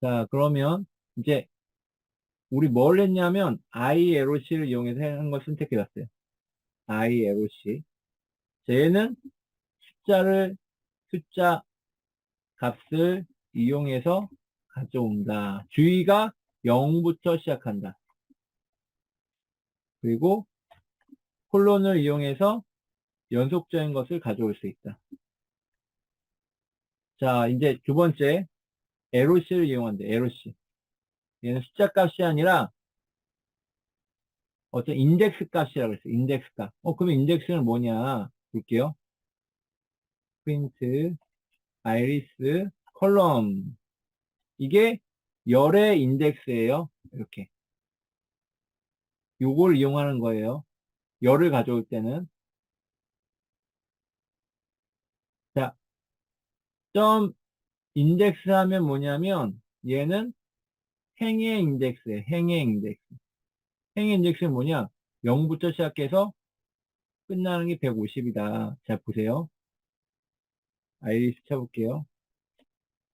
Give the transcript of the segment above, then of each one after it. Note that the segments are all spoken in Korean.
자, 그러면 이제 우리 뭘 했냐면 ILOC를 이용해서 하는 걸 선택해 봤어요. ILOC. 얘는 숫자를, 숫자 값을 이용해서 가져온다. 주의가 0부터 시작한다. 그리고 콜론을 이용해서 연속적인 것을 가져올 수 있다. 자, 이제 두 번째, LOC를 이용한다. LOC. 얘는 숫자 값이 아니라 어떤 인덱스 값이라고 했어요. 인덱스 값. 어, 그러면 인덱스는 뭐냐? 볼게요. 프린트, 아이리스, 컬럼. 이게 열의 인덱스예요. 이렇게. 요걸 이용하는 거예요. 열을 가져올 때는. 자, 점 인덱스 하면 뭐냐면 얘는 행의 인덱스예요. 행의 인덱스. 행의 인덱스는 뭐냐? 0부터 시작해서 끝나는 게 150이다. 자, 보세요. 아이리스 쳐볼게요.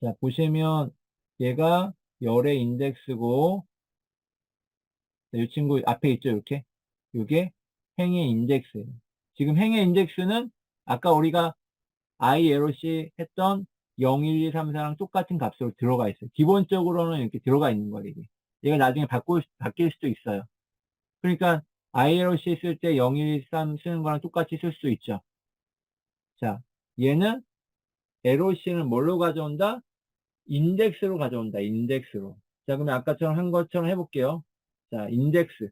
자, 보시면 얘가 열의 인덱스고 이 친구 앞에 있죠, 이렇게. 이게 행의 인덱스예요. 지금 행의 인덱스는 아까 우리가 ILOC 했던 0, 1, 2, 3, 4랑 똑같은 값으로 들어가 있어요. 기본적으로는 이렇게 들어가 있는 거예요, 이게. 얘가 나중에 바꾸, 바뀔 수도 있어요. 그러니까 ILOC 쓸 때 0, 1, 2, 3 쓰는 거랑 똑같이 쓸 수 있죠. 자, 얘는 LOC는 뭘로 가져온다? 인덱스로 가져온다, 인덱스로. 자, 그러면 아까처럼 한 것처럼 해볼게요. 자, 인덱스.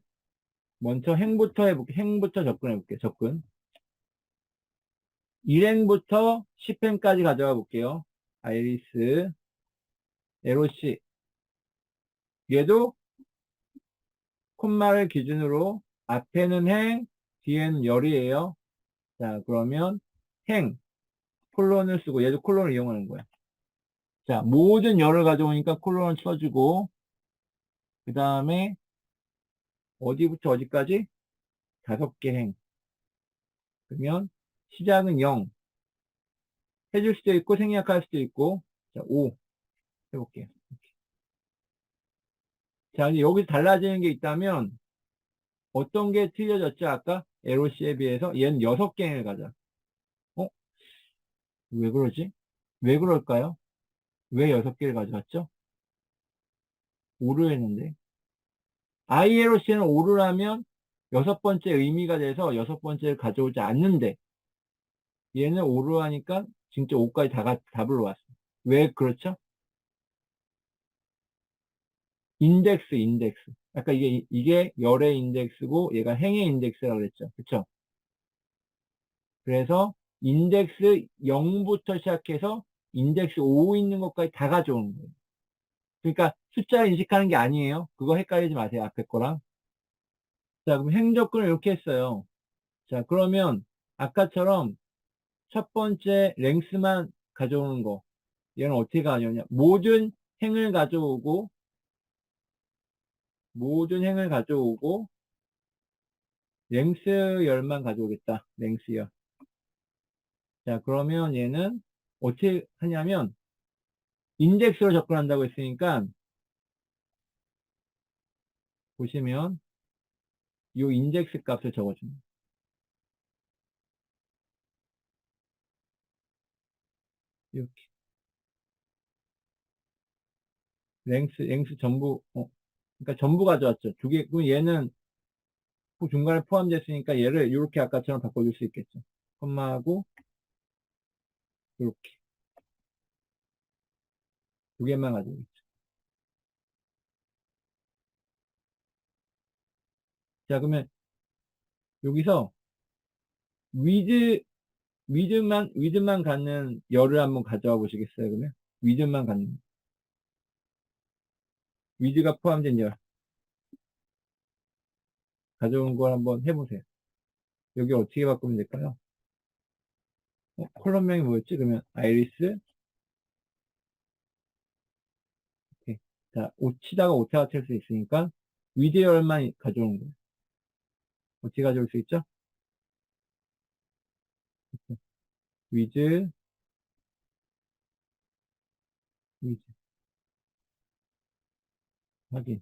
먼저 행부터 해볼게요. 행부터 접근해볼게요, 접근. 1행부터 10행까지 가져가 볼게요. 아이리스, LOC. 얘도 콤마를 기준으로 앞에는 행, 뒤에는 열이에요. 자, 그러면 행, 콜론을 쓰고 얘도 콜론을 이용하는 거야. 자, 모든 열을 가져오니까 콜론을 쳐주고 그 다음에 어디부터 어디까지? 다섯 개 행. 그러면 시작은 0. 해줄 수도 있고 생략할 수도 있고 자, 5 해볼게요. 자, 이제 여기서 달라지는 게 있다면 어떤 게 틀려졌죠? 아까 LOC에 비해서 얘는 6개를 가자. 어? 왜 그러지? 왜 그럴까요? 왜 6개를 가져왔죠? 5를 했는데 ILOC는 5를 하면 여섯 번째 의미가 돼서 여섯 번째를 가져오지 않는데 얘는 5를 하니까 진짜 5까지 다, 답을 놓았어. 왜 그렇죠? 인덱스, 인덱스. 아까 이게, 이게 열의 인덱스고 얘가 행의 인덱스라고 그랬죠. 그쵸? 그래서 인덱스 0부터 시작해서 인덱스 5 있는 것까지 다 가져오는 거예요. 그러니까 숫자를 인식하는 게 아니에요. 그거 헷갈리지 마세요. 앞에 거랑. 자, 그럼 행접근을 이렇게 했어요. 자, 그러면 아까처럼 첫 번째 랭스만 가져오는 거. 얘는 어떻게 가져오냐. 모든 행을 가져오고, 모든 행을 가져오고, 랭스 열만 가져오겠다. 랭스 열. 자, 그러면 얘는 어떻게 하냐면, 인덱스로 접근한다고 했으니까, 보시면, 이 인덱스 값을 적어줍니다. 이렇게. 랭스, 랭스 전부, 어, 그러니까 전부 가져왔죠. 두 개, 그럼 얘는 그 중간에 포함됐으니까 얘를 이렇게 아까처럼 바꿔줄 수 있겠죠. 콤마하고, 이렇게. 두 개만 가지고 있죠. 자, 그러면 여기서 위드, 위드만, 위드만 갖는 열을 한번 가져와 보시겠어요, 그러면? 위드만 갖는. 위드가 포함된 열. 가져온 걸 한번 해보세요. 여기 어떻게 바꾸면 될까요? 어, 콜럼명이 뭐였지? 그러면 아이리스. 오케이. 자, 오 치다가 오타가 칠 수 있으니까 위드 열만 가져오는 거예요. 어떻게 가져올 수 있죠? 위즈, 위즈. 확인.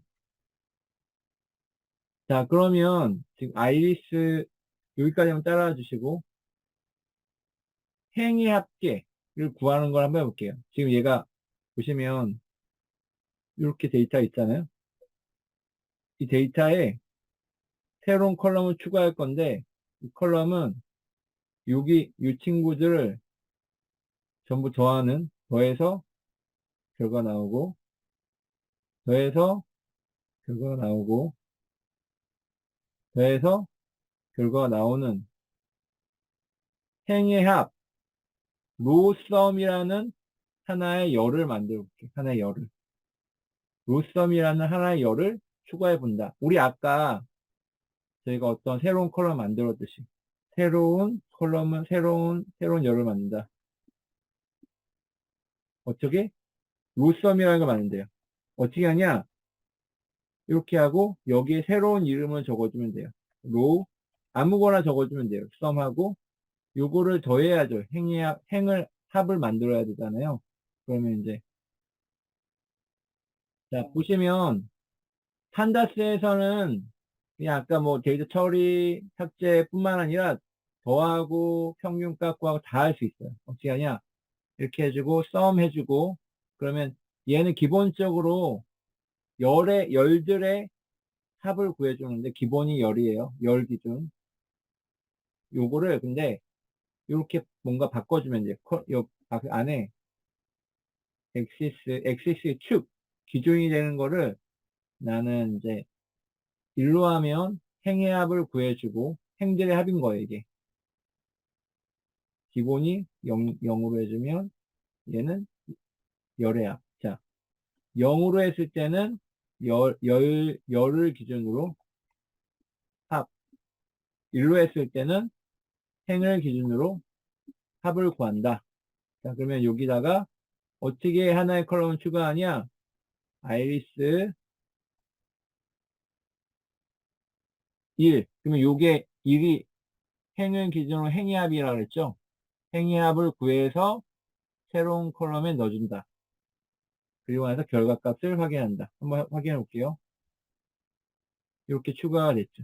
자, 그러면 지금 아이리스 여기까지만 따라와 주시고 행의 합계를 구하는 걸 한번 해볼게요. 지금 얘가 보시면 이렇게 데이터 있잖아요. 이 데이터에 새로운 컬럼을 추가할 건데 이 컬럼은 여기 이 친구들을 전부 더하는 더해서 결과 나오고 더해서 결과가 나오고 더해서 결과가 나오는 행의 합 로썸이라는 하나의 열을 만들어 볼게요. 하나의 열을 로썸이라는 하나의 열을 추가해 본다. 우리 아까 저희가 어떤 새로운 컬럼 만들었듯이 새로운 컬럼은 새로운 새로운 열을 만든다. 어떻게? 로썸이라는 걸 만든대요. 어떻게 하냐? 이렇게 하고 여기에 새로운 이름을 적어주면 돼요. 로 아무거나 적어주면 돼요. 썸하고 요거를 더해야죠. 행이 행을 합을 만들어야 되잖아요. 그러면 이제 자 보시면 판다스에서는 그냥 아까 뭐 데이터 처리 삭제뿐만 아니라 더하고 평균값 구하고 다 할 수 있어요. 어떻게 하냐? 이렇게 해주고 썸 해주고 그러면 얘는 기본적으로 열의 열들의 합을 구해주는데 기본이 열이에요. 열 기준. 요거를 근데 이렇게 뭔가 바꿔주면. 커- 요 아- 안에 엑시스 엑시스 축 기준이 되는 거를 나는 이제 일로 하면 행의 합을 구해주고 행들의 합인 거예요 이게. 기본이 0, 0으로 해주면 얘는 합. 자, 0으로 했을 때는 열, 열, 열을 기준으로 합. 1로 했을 때는 행을 기준으로 합을 구한다. 자, 그러면 여기다가 어떻게 하나의 컬럼을 추가하냐? 아이리스 1. 그러면 요게 1이 행을 기준으로 행의 합이라고 그랬죠? 행의 합을 구해서 새로운 컬럼에 넣어준다. 그리고 나서 결과값을 확인한다. 한번 확인해 볼게요. 이렇게 추가가 됐죠.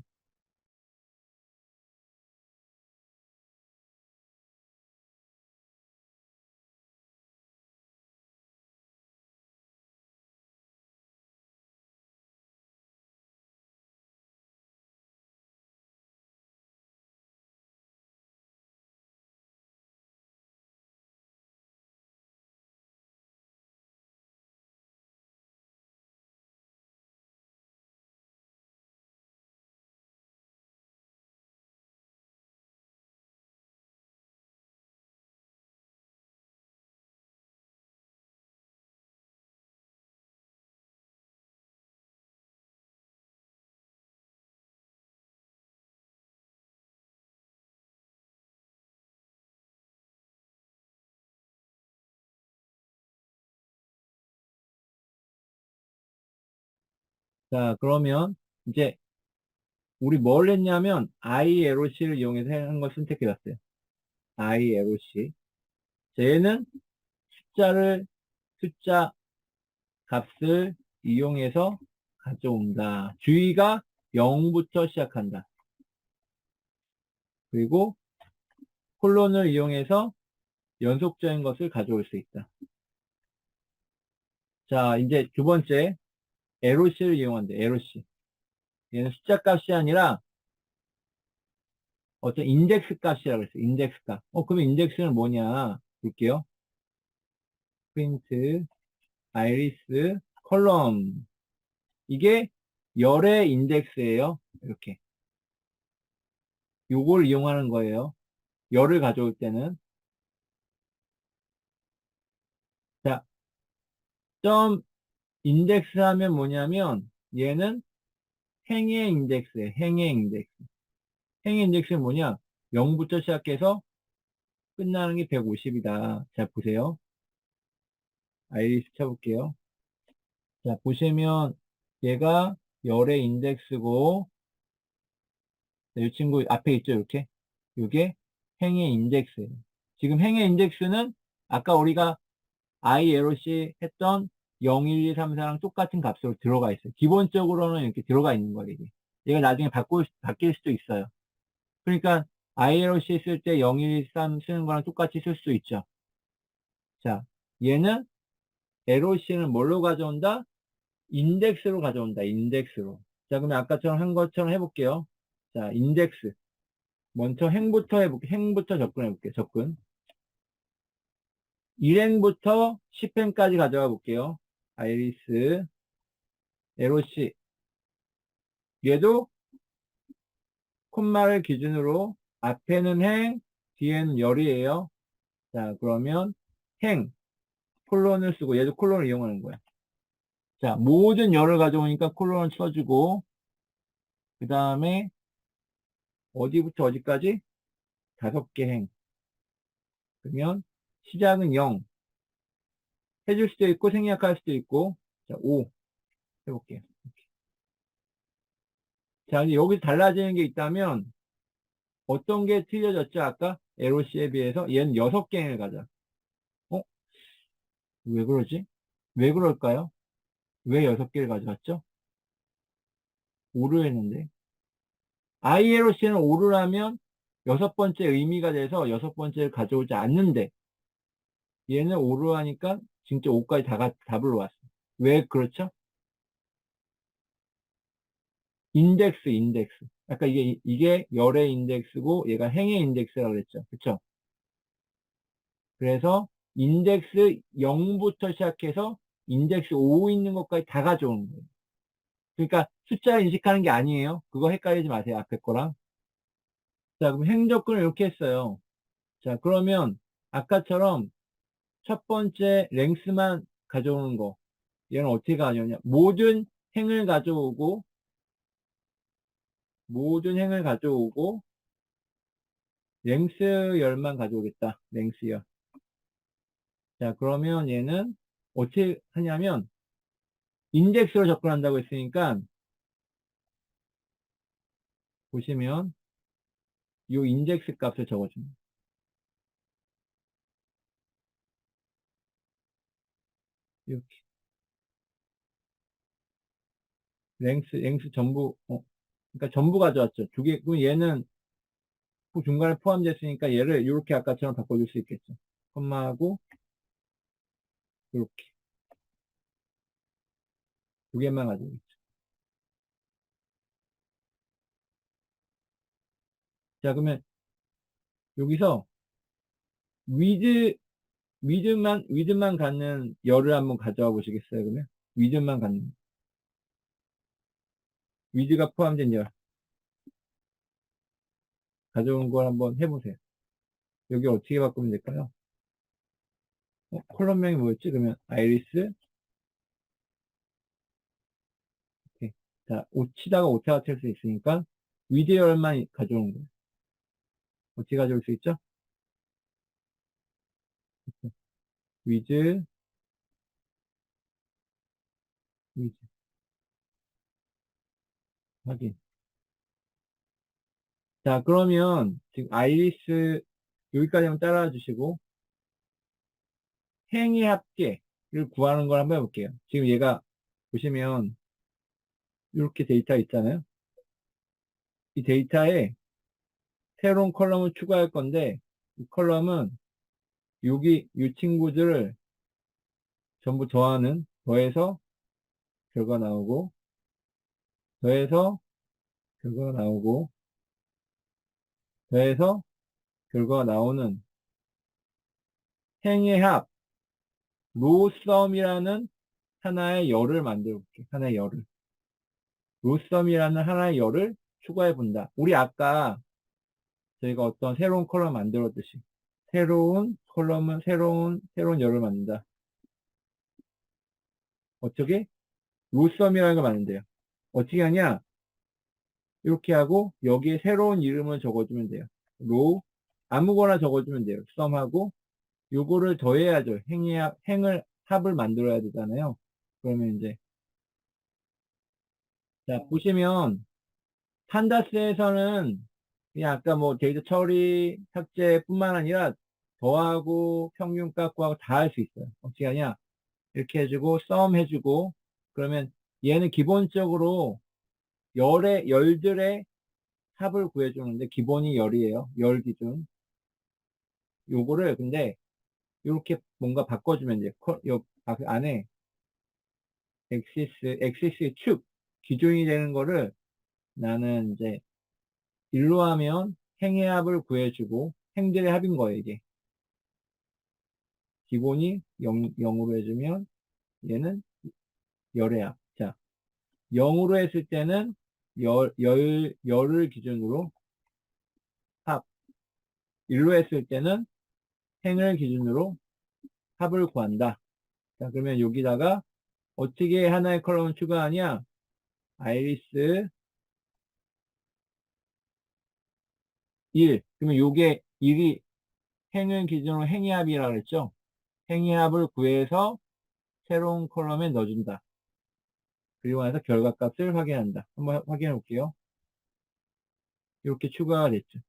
자, 그러면 이제 우리 뭘 했냐면 ILOC를 이용해서 하는 걸 선택해 봤어요. ILOC. 얘는 숫자를 숫자 값을 이용해서 가져온다. 주의가 0부터 시작한다. 그리고 콜론을 이용해서 연속적인 것을 가져올 수 있다. 자, 이제 두 번째 LOC를 이용한다. LOC. 얘는 숫자 값이 아니라 어떤 인덱스 값이라고 했어요. 인덱스 값. 어, 그러면 인덱스는 뭐냐? 볼게요. 프린트, 아이리스, 컬럼. 이게 열의 인덱스예요. 이렇게. 요걸 이용하는 거예요. 열을 가져올 때는. 자, 점 인덱스 하면 뭐냐면 얘는 행의 인덱스예요. 행의 인덱스. 행의 인덱스는 뭐냐? 0부터 시작해서 끝나는 게 150이다. 자, 보세요. 아이리스 쳐볼게요. 자, 보시면 얘가 열의 인덱스고 이 친구 앞에 있죠, 이렇게. 이게 행의 인덱스예요. 지금 행의 인덱스는 아까 우리가 ILOC 했던 0, 1, 2, 3, 4랑 똑같은 값으로 들어가 있어요. 기본적으로는 이렇게 들어가 있는 거예요, 이게. 얘가 나중에 바꿀, 바뀔 수도 있어요. 그러니까 ILOC 쓸 때 0, 1, 2, 3 쓰는 거랑 똑같이 쓸 수 있죠. 자, 얘는 LOC는 뭘로 가져온다? 인덱스로 가져온다, 인덱스로. 자, 그러면 아까처럼 한 것처럼 해볼게요. 자, 인덱스. 먼저 행부터 해볼게요. 행부터 접근해볼게요, 접근. 1행부터 10행까지 가져가 볼게요. 아이리스, LOC. 얘도 콤마를 기준으로 앞에는 행, 뒤에는 열이에요. 자, 그러면 행, 콜론을 쓰고 얘도 콜론을 이용하는 거야. 자, 모든 열을 가져오니까 콜론을 써주고 그 다음에 어디부터 어디까지? 다섯 개 행. 그러면 시작은 0. 해줄 수도 있고 생략할 수도 있고 자, 5 해볼게요. 자, 이제 여기서 달라지는 게 있다면 어떤 게 틀려졌죠? 아까 LOC에 비해서 얘는 6개 행을 가져. 어? 왜 그러지? 왜 그럴까요? 왜 6개를 가져왔죠? 5를 했는데 ILOC는 5를 하면 여섯 번째 의미가 돼서 여섯 번째를 가져오지 않는데 얘는 5를 하니까 진짜 5까지 다, 가- 답을 놓았어. 왜 그렇죠? 인덱스, 인덱스. 아까 이게, 이게 열의 인덱스고 얘가 행의 인덱스라고 그랬죠. 그쵸? 그래서 인덱스 0부터 시작해서 인덱스 5 있는 것까지 다 가져오는 거예요. 그러니까 숫자를 인식하는 게 아니에요. 그거 헷갈리지 마세요. 앞에 거랑. 자, 그럼 행접근을 이렇게 했어요. 자, 그러면 아까처럼 첫 번째 랭스만 가져오는 거. 얘는 어떻게 가져오냐. 모든 행을 가져오고, 모든 행을 가져오고, 랭스 열만 가져오겠다. 랭스 열. 자, 그러면 얘는 어떻게 하냐면, 인덱스로 접근한다고 했으니까, 보시면, 이 인덱스 값을 적어줍니다. 이렇게. 랭스, 랭스 전부, 어, 그러니까 전부 가져왔죠. 두 개, 그럼 얘는 그 중간에 포함됐으니까 얘를 이렇게 아까처럼 바꿔줄 수 있겠죠. 콤마하고, 이렇게. 두 개만 가져오겠죠. 자, 그러면 여기서 위드, 위드만, 위드만 갖는 열을 한번 가져와 보시겠어요, 그러면? 위드만 갖는. 위드가 포함된 열. 가져온 걸 한번 해보세요. 여기 어떻게 바꾸면 될까요? 어, 콜럼명이 뭐였지? 그러면 아이리스. 오케이. 자, 오 치다가 오타가 칠수 있으니까 위드 열만 가져오는 거예요. 어떻게 가져올 수 있죠? 위즈, 위즈. 확인. 자, 그러면 지금 아이리스 여기까지만 따라와 주시고 행의 합계를 구하는 걸 한번 해볼게요. 지금 얘가 보시면 이렇게 데이터 있잖아요. 이 데이터에 새로운 컬럼을 추가할 건데 이 컬럼은 여기 이 친구들을 전부 더하는 더해서 결과 나오고 더해서 결과가 나오고 더해서 결과가 나오는 행의 합 로썸이라는 하나의 열을 만들어 볼게요. 하나의 열을 로썸이라는 하나의 열을 추가해 본다. 우리 아까 저희가 어떤 새로운 컬럼 만들었듯이 새로운 컬럼은 새로운 새로운 열을 만든다. 어떻게? 로썸이라는 걸 만든대요. 어떻게 하냐? 이렇게 하고 여기에 새로운 이름을 적어주면 돼요. 로 아무거나 적어주면 돼요. 썸하고 요거를 더해야죠. 합- 행을 합을 만들어야 되잖아요. 그러면 이제 자 보시면 판다스에서는 그냥 아까 뭐 데이터 처리 삭제뿐만 아니라 더하고 평균 깎고 하고 다 할 수 있어요. 어떻게 하냐? 이렇게 해주고 sum 해주고 그러면 얘는 기본적으로 열의 열들의 합을 구해주는데 기본이 열이에요. 열 기준. 요거를 근데 이렇게 뭔가 바꿔주면. 코- 요 아- 안에 엑시스 엑시스의 축 기준이 되는 거를 나는 이제 일로 하면 행의 합을 구해주고 행들의 합인 거예요 이게. 기본이 0, 0으로 해주면 얘는 합. 자, 0으로 했을 때는 열, 열, 열을 기준으로 합. 1로 했을 때는 행을 기준으로 합을 구한다. 자, 그러면 여기다가 어떻게 하나의 컬럼을 추가하냐? 아이리스 1. 그러면 요게 1이 행을 기준으로 행의 합이라고 그랬죠? 행의 합을 구해서 새로운 컬럼에 넣어준다. 그리고 나서 결과값을 확인한다. 한번 확인해 볼게요. 이렇게 추가가 됐죠.